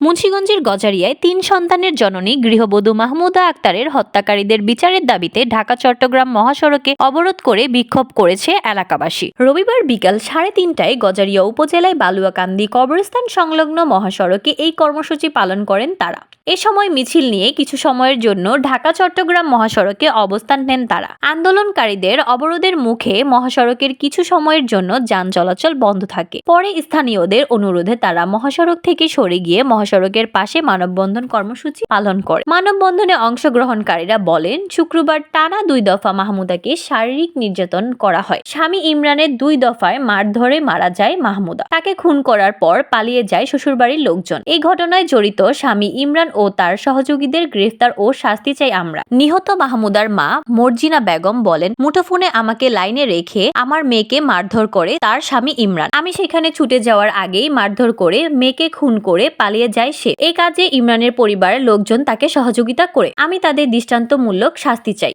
মুন্সিগঞ্জের গজারিয়ায় তিন সন্তানের জননী গৃহবধূ মাহমুদা আক্তারের হত্যাকারীদের বিচারের দাবিতে ঢাকা, চট্টগ্রাম মহাসড়কে অবরোধ করে বিক্ষোভ করেছে এলাকাবাসী। রবিবার বিকাল সাড়ে তিনটায় গজারিয়া উপজেলায় বালুয়াকান্দি কবরস্থান সংলগ্ন মহাসড়কে এই কর্মসূচি পালন করেন তারা। এ সময় মিছিল নিয়ে কিছু সময়ের জন্য ঢাকা, চট্টগ্রাম মহাসড়কে অবস্থান নেন তারা। আন্দোলনকারীদের অবরোধের মুখে মহাসড়কের কিছু সময়ের জন্য যান চলাচল বন্ধ থাকে। পরে স্থানীয়দের অনুরোধে তারা মহাসড়ক থেকে সরে গিয়ে মহাসড়কের পাশে মানববন্ধন কর্মসূচি পালন করে। মানববন্ধনে অংশগ্রহণকারীরা বলেন, শুক্রবার টানা দুই দফা মাহমুদাকে শারীরিক নির্যাতন করা হয়। স্বামী ইমরানের দুই দফায় মারধরে মারা যায় মাহমুদা। তাকে খুন করার পর পালিয়ে যায় শ্বশুরবাড়ির লোকজন। এই ঘটনায় জড়িত স্বামী ইমরান ও তার সহযোগীদের গ্রেফতার ও শাস্তি চাই আমরা। নিহত মাহমুদার মা মর্জিনা বেগম বলেন, মুঠোফোনে আমাকে লাইনে রেখে আমার মেয়েকে মারধর করে তার স্বামী ইমরান। আমি সেখানে ছুটে যাওয়ার আগেই মারধর করে মেয়েকে খুন করে পালিয়ে যায় সে। এ কাজে ইমরানের পরিবারের লোকজন তাকে সহযোগিতা করে। আমি তাদের দৃষ্টান্তমূলক শাস্তি চাই।